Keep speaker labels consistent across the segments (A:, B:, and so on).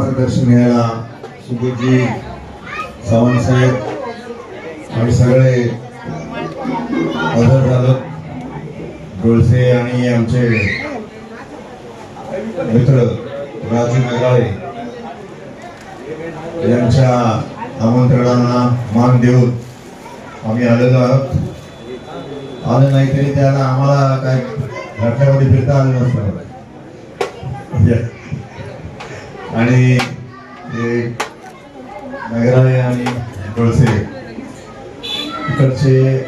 A: बाप्पाचं दर्शन घ्यायला सुबोधजी सावंत साहेब आणि सगळे हजर झालं डोळसे आणि आमचे मित्र राजू नगाळे यांच्या आमंत्रणांना मान देऊन आम्ही आलेलो आहोत आलं नाही तरी त्याला आम्हाला काय घाटामध्ये फिरता आलं नसतं Yeah. आणि नगराळे आणि डोळसे इकडचे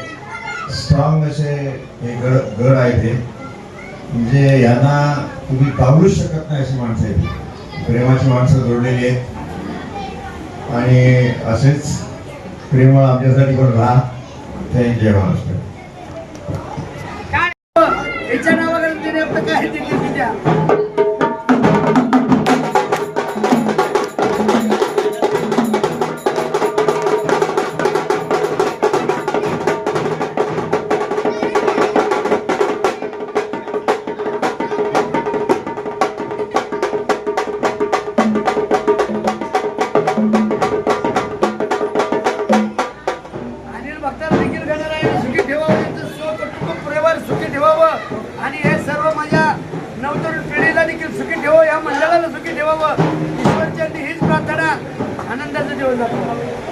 A: स्ट्रॉंग असे हे गड गड आहे ते म्हणजे यांना तुम्ही पावलूच शकत नाही अशी माणसं आहेत प्रेमाची माणसं जोडलेली आहेत. आणि असेच प्रेमळ आमच्यासाठी पण राहा. थँक जेवण महाराष्ट्र
B: मंडळाला सुखी ईश्वरचंदी हीच प्रार्थना. आनंदाचं दिवस जातो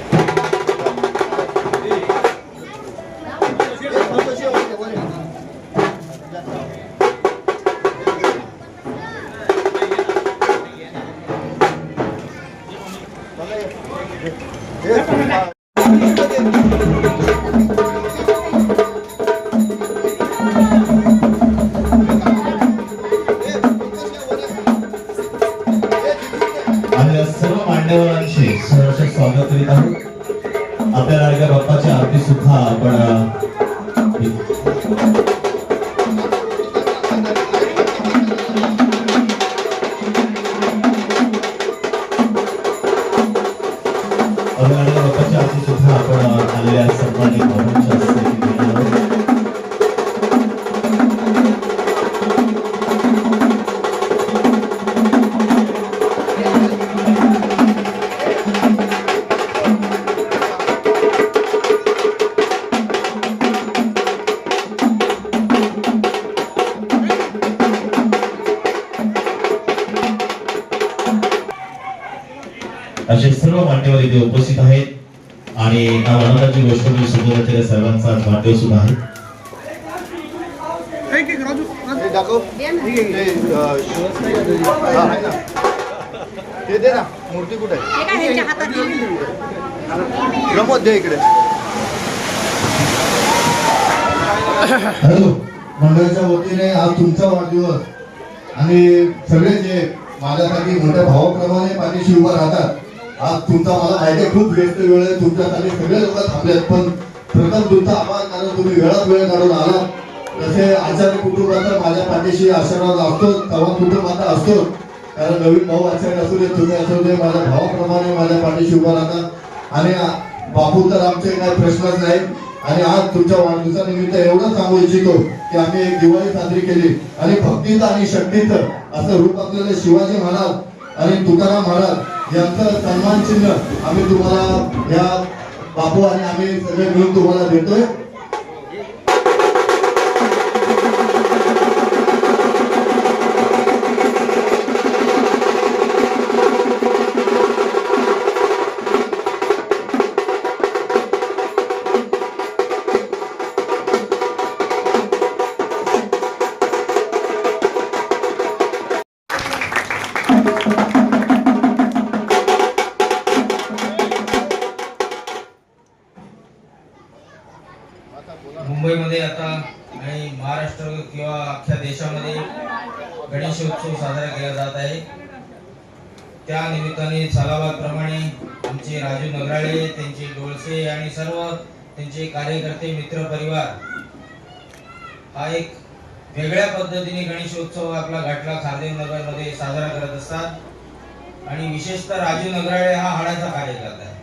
C: मान्यवर इथे उपस्थित आहेत. आणि आनंदाची गोष्ट मी सुद्धा सर्वांचा वाढदिवस सुद्धा आहे.
D: हे दाखव. ते, अं, हा, आहे ना ते दे ना. मूर्ती कुठे आहे? प्रमोद दे इकडे.
A: हॅलो. मंडळाच्या वतीने आज तुमचा वाढदिवस. आणि सगळे जे माझ्यासाठी मोठ्या भावाप्रमाणे पाठीशी उभा राहतात आज तुमचा मला माहिती आहे खूप व्यस्त वेळ आहे. तुमच्यासाठी सगळे लोक थांबलेत पण प्रथम तुमचा आभार कारण तुम्ही वेळात वेळ काढून आला. तसे आचार्य कुटुंबाचा माझ्या पाठीशी आशीर्वाद असतो तवा कुटुंबाचा असतो. कारण नवीन भाऊ आचार्य असू दे तुम्ही असू दे माझ्या भावाप्रमाणे माझ्या पाठीशी उभा राहता. आणि बापू तर आमचे काही प्रश्नच नाही. आणि आज तुमच्या वाढदिवसानिमित्त एवढं सांगू इच्छितो की आम्ही एक दिवाळी साजरी केली. आणि भक्तीचं आणि शक्तीचं असं रूप असलेले शिवाजी महाराज आणि तुकाराम महाराज यांचं सन्मान चिन्ह आम्ही तुम्हाला या बापू आणि आम्ही सगळे मिळून तुम्हाला देतोय.
E: निमित्ताने सालाबादप्रमाणे आमचे राजू नगराळे त्यांचे डोळसे आणि सर्व त्यांचे कार्यकर्ते मित्र परिवार हा एक वेगळ्या पद्धतीने गणेशोत्सव आपला घाटला खारदेव नगरमध्ये साजरा करत असतात. आणि विशेषतः राजू नगराळे हा हाडाचा कार्यकर्ता आहे.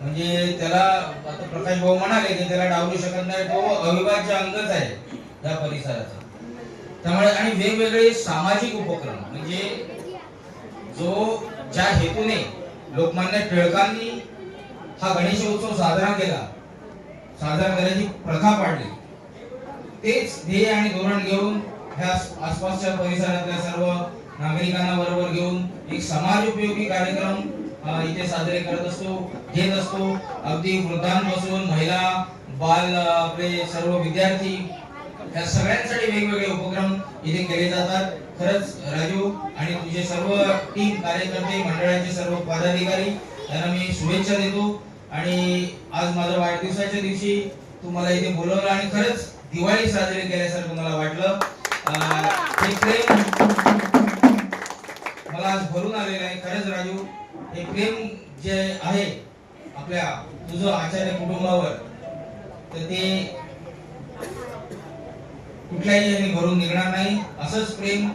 E: म्हणजे त्याला आता प्रकाश भाऊ म्हणाले की त्याला डावलू शकत नाही तो अविभाज्य अंगच आहे या परिसराचा. त्यामुळे आणि वेगवेगळे सामाजिक उपक्रम म्हणजे जो ज्या हेतूने लोकमान्य टिळकांनी हा गणेशोत्सव साजरा केला साजरा करायची प्रथा पाडली तेच ध्येय आणि धोरण घेऊन ह्या आसपासच्या परिसरातल्या सर्व नागरिकांना बरोबर घेऊन एक समाज उपयोगी कार्यक्रम इथे साजरे करत असतो घेत असतो. अगदी वृद्धांपासून महिला बाल आपले सर्व विद्यार्थी या सगळ्यांसाठी वेगवेगळे उपक्रम इथे केले जातात. खरंच राजू आणि तुझे सर्व टीम कार्यकर्ते मंडळाचे सर्व पदाधिकारी त्यांना मी शुभेच्छा देतो. आणि आज माझ्या वाढदिवसाच्या दिवशी तुम्हाला इथे बोलवलं आणि खरंच दिवाळी साजरी केल्यासारखं मला वाटलं. अं, हे प्रेम मला आज भरून आलेलं आहे. खरंच राजू हे प्रेम जे आहे आपल्या तुझं आचार्य कुटुंबावर तर ते कुठल्याही याने भरून निघणार नाही. असंच प्रेम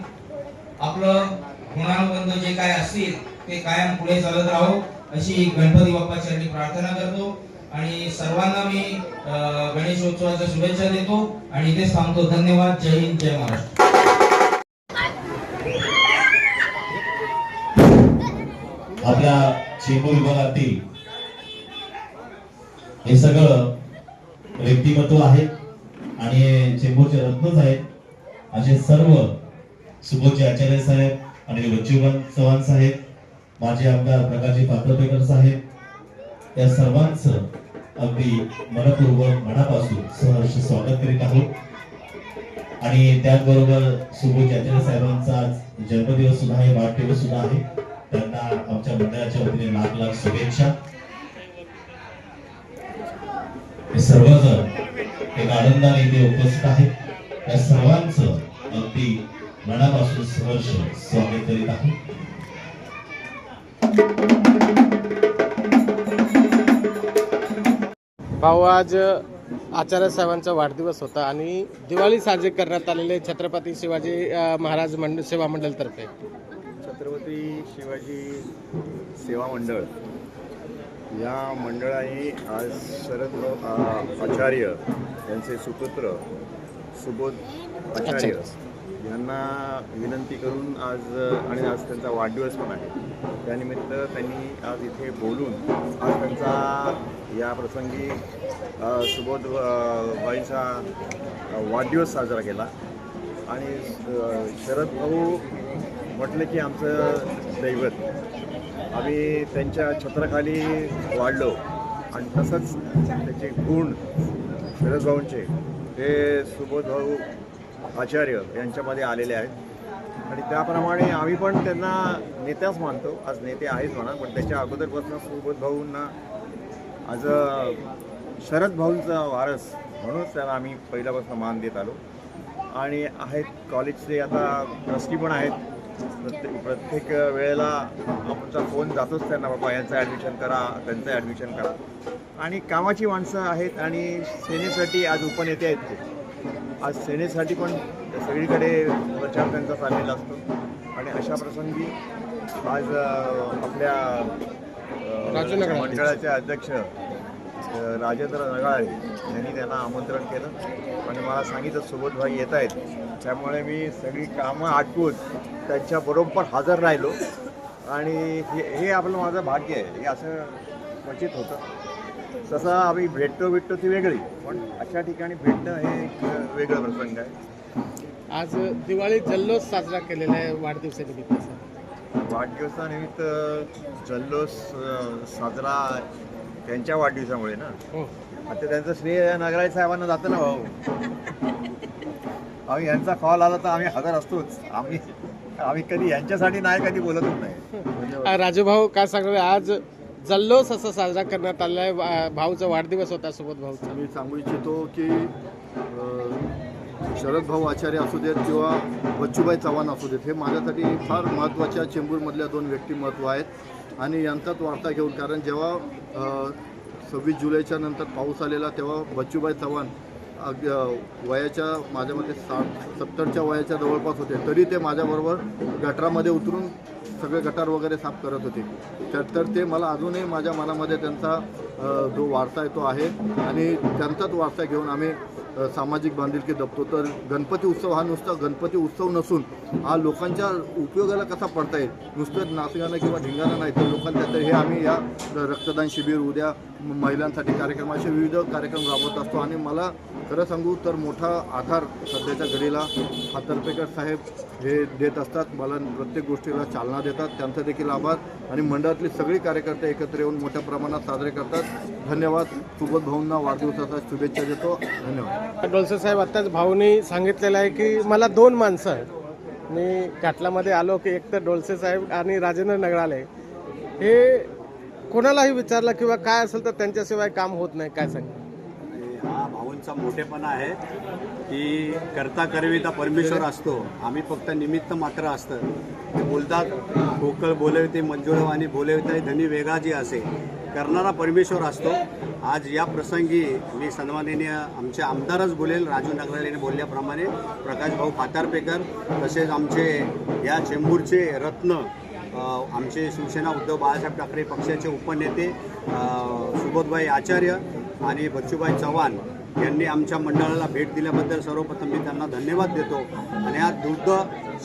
E: आपलं गुणानुबंध जे काय असतील ते कायम पुढे चालत राहो अशी गणपती बाप्पा चरणी प्रार्थना करतो. आणि सर्वांना मी गणेशोत्सवाच्या शुभेच्छा देतो आणि इथेच थांबतो. धन्यवाद. जय हिंद जय महाराष्ट्र.
C: आपल्या चेंबूर विभागातील हे सगळं व्यक्तिमत्व आहे. आणि चेंबूरचे रत्नच आहेत असे सर्व सुबोधचे आचार्य साहेब आणि बच्चूबन चव्हाण साहेब माजी आमदार प्रकाशजी पात्रपेकर साहेब या सर्वांचं अगदी मनपूर्वक मनापासून सहर्ष स्वागत करीत आहोत. आणि त्याचबरोबर सुबोध आचार्य साहेबांचा आज जन्मदिवस सुद्धा आहे वाढदिवस सुद्धा आहे. त्यांना आमच्या मंडळाच्या वतीने लाख लाख शुभेच्छा. सर्वजण एक आनंदाने इथे उपस्थित आहेत. या सर्वांचं अगदी मनापासून सहर्ष स्वागत करीत आहोत.
F: भाऊ आज आचार्य साहेबांचा वाढदिवस होता आणि दिवाळी साजरी करण्यात आलेले छत्रपती शिवाजी महाराज मंडळ सेवा मंडळतर्फे
D: छत्रपती शिवाजी सेवा मंडळ. या मंडळाने आज शरद आचार्य यांचे सुपुत्र सुबोध आचार्य यांना विनंती करून आज आणि आज त्यांचा वाढदिवस पण आहे. त्यानिमित्त त्यांनी आज इथे बोलून आज त्यांचा या प्रसंगी सुबोध बाईंचा वाढदिवस साजरा केला. आणि शरद भाऊ म्हटलं की आमचं दैवत. आम्ही त्यांच्या छत्राखाली वाढलो. आणि तसंच त्याचे गुण शरद भाऊंचे हे सुबोध भाऊ आचार्य यांच्यामध्ये आलेले आहेत. आणि त्याप्रमाणे आम्ही पण त्यांना नेत्याच मानतो. आज नेते आहेच म्हणा पण त्याच्या अगोदरपासून सुबोधभाऊंना आज शरद भाऊंचा वारस म्हणूनच त्यांना आम्ही पहिल्यापासून मान देत आलो. आणि आहेत कॉलेजचे आता ट्रस्टी पण आहेत. प्रत्येक प्रत्येक वेळेला आमचा फोन जातोच त्यांना बाबा यांचं ॲडमिशन करा त्यांचं ॲडमिशन करा. आणि कामाची माणसं आहेत आणि सेनेसाठी आज उपनेते आहेत ते. आज सेनेसाठी पण सगळीकडे प्रचार त्यांचा चाललेला असतो. आणि अशा प्रसंगी आज आपल्या. मंडळाचे अध्यक्ष राजेंद्र नगाळे यांनी त्यांना आमंत्रण केलं. आणि मला सांगितलं सुबोधभाई येत आहेत. त्यामुळे मी सगळी कामं आटपून त्यांच्याबरोबर हजर राहिलो. आणि हे हे आपलं माझं भाग्य आहे. हे असं क्वचित होतं. तसं आम्ही भेटतो भेटतो ती वेगळी. पण अशा ठिकाणी भेटणं हे एक वेगळं प्रसंग आहे.
F: आज दिवाळी जल्लोष साजरा केलेला आहे वाढदिवसानिमित्त
D: वाढदिवसानिमित्त जल्लोष साजरा त्यांच्या वाढदिवसामुळे ना.
F: हो.
D: आता त्यांचं श्रेय नगराळे साहेबांना जातं ना भाऊ. आम्ही यांचा कॉल आला तर आम्ही हजर असतोच. आम्ही आम्ही कधी यांच्यासाठी नाही कधी बोलतच नाही.
F: राजू भाऊ काय सांगणार आज जल्लोष असा साजरा करण्यात वा- भाऊचा वाढदिवस होता सोबत भाऊचा.
A: मी सांगू इच्छितो की अ, शरद भाऊ आचार्य असू देत किंवा बच्चूभाई चव्हाण असू देत हे माझ्यासाठी फार महत्त्वाच्या चेंबूरमधल्या दोन व्यक्तिमत्व आहेत. आणि यांचाच वार्ता घेऊन कारण जेव्हा सव्वीस जुलैच्या नंतर पाऊस आलेला तेव्हा बच्चूबाई चव्हाण अग- वयाच्या माझ्या मते साठ सत्तरच्या वयाच्या जवळपास होते. तरी ते माझ्याबरोबर गटरामध्ये उतरून सगळे गटार वगैरे साफ करत होते. तर तर ते मला अजूनही माझ्या मनामध्ये त्यांचा जो वारसा आहे तो आहे. आणि त्यांचाच वारसा घेऊन आम्ही सामाजिक बांधिलकी जपतो. तर गणपती उत्सव हा नुसता गणपती उत्सव नसून हा लोकांच्या उपयोगाला कसा पडता येईल? नुसतं नाचगाणं किंवा ढिंगाणं नाही तर लोकांच्या तर हे आम्ही या रक्तदान शिबिर उद्या महिलांसाठी कार्यक्रमाचे विविध कार्यक्रम राबवत असतो. आणि मला खरं सांगू तर मोठा आधार सध्याच्या घडीला हा तर्फेकर साहेब हे देत असतात. मला प्रत्येक गोष्टीला चालना देतात. त्यांचा देखील आभार. आणि मंडळातली सगळी कार्यकर्ते एकत्र येऊन मोठ्या प्रमाणात साजरे करतात. धन्यवाद. सुबोध भाऊंना वाढदिवसाचा शुभेच्छा देतो. धन्यवाद.
F: डोलसे साहेब आत्ताच भाऊनी सांगितलेलं आहे की मला दोन माणसं आहेत. मी काटलामध्ये आलो की एक तर डोलसे साहेब आणि राजेंद्र नगराले. हे कोणालाही विचारलं किंवा काय असेल तर त्यांच्याशिवाय काम होत नाही काय
G: सांगितलं हा भाऊंचा मोठेपणा आहे की करता करविता परमेश्वर असतो. आम्ही फक्त निमित्त मात्र असतं. ते बोलतात कोकळ बोलविते मंजुळवाणी बोलविते धनी वेगाजी असे. करणारा परमेश्वर असतो. आज या प्रसंगी मी सन्माननीय आमचे आमदारच बोलेल राजू नगरालेने बोलल्याप्रमाणे प्रकाश भाऊ फातारपेकर तसेच आमचे या चेंबूरचे रत्न आमचे शिवसेना उद्धव बाळासाहेब ठाकरे पक्षाचे उपनेते सुबोधभाई आचार्य आणि बच्चूभाई चव्हाण यांनी आमच्या मंडळाला भेट दिल्याबद्दल सर्वप्रथम मी त्यांना धन्यवाद देतो. आणि हा दुग्ध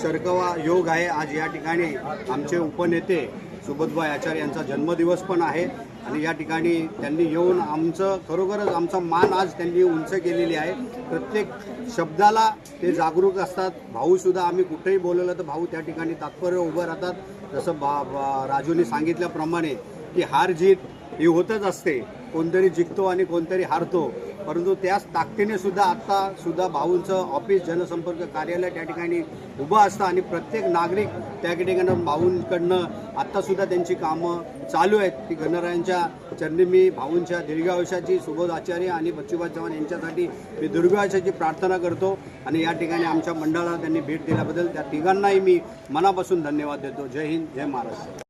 G: शर्कवा योग आहे. आज या ठिकाणी आमचे उपनेते सुबोधभाई आचार्य यांचा जन्मदिवस पण आहे. आणि या ठिकाणी त्यांनी येऊन आमचं खरोखरच आमचा मान आज त्यांनी उंच केलेली आहे. प्रत्येक शब्दाला ते जागरूक असतात. भाऊसुद्धा आम्ही कुठेही बोलवलं तर भाऊ त्या ठिकाणी तात्पर्य उभं राहतात. जसं बा बा राजूने सांगितल्याप्रमाणे की हार जीत ही होतच असते. कोणतरी जिंकतो आणि कोणतरी हारतो. परंतु त्याच ताकदीने सुद्धा आत्ता सुद्धा भाऊंचं ऑफिस जनसंपर्क कार्यालय त्या ठिकाणी उभं असतं आणि प्रत्येक नागरिक त्या ठिकाणी भाऊंकडनं आत्तासुद्धा त्यांची कामं चालू आहेत. ती गणरायांच्या चरणी मी भाऊंच्या दीर्घायुष्याची सुबोध आचार्य आणि बच्चूबा चव्हाण यांच्यासाठी मी दीर्घायुष्याची प्रार्थना करतो आणि या ठिकाणी आमच्या मंडळाला त्यांनी भेट दिल्याबद्दल त्या तिघांनाही मी मनापासून धन्यवाद देतो. जय हिंद जय महाराष्ट्र.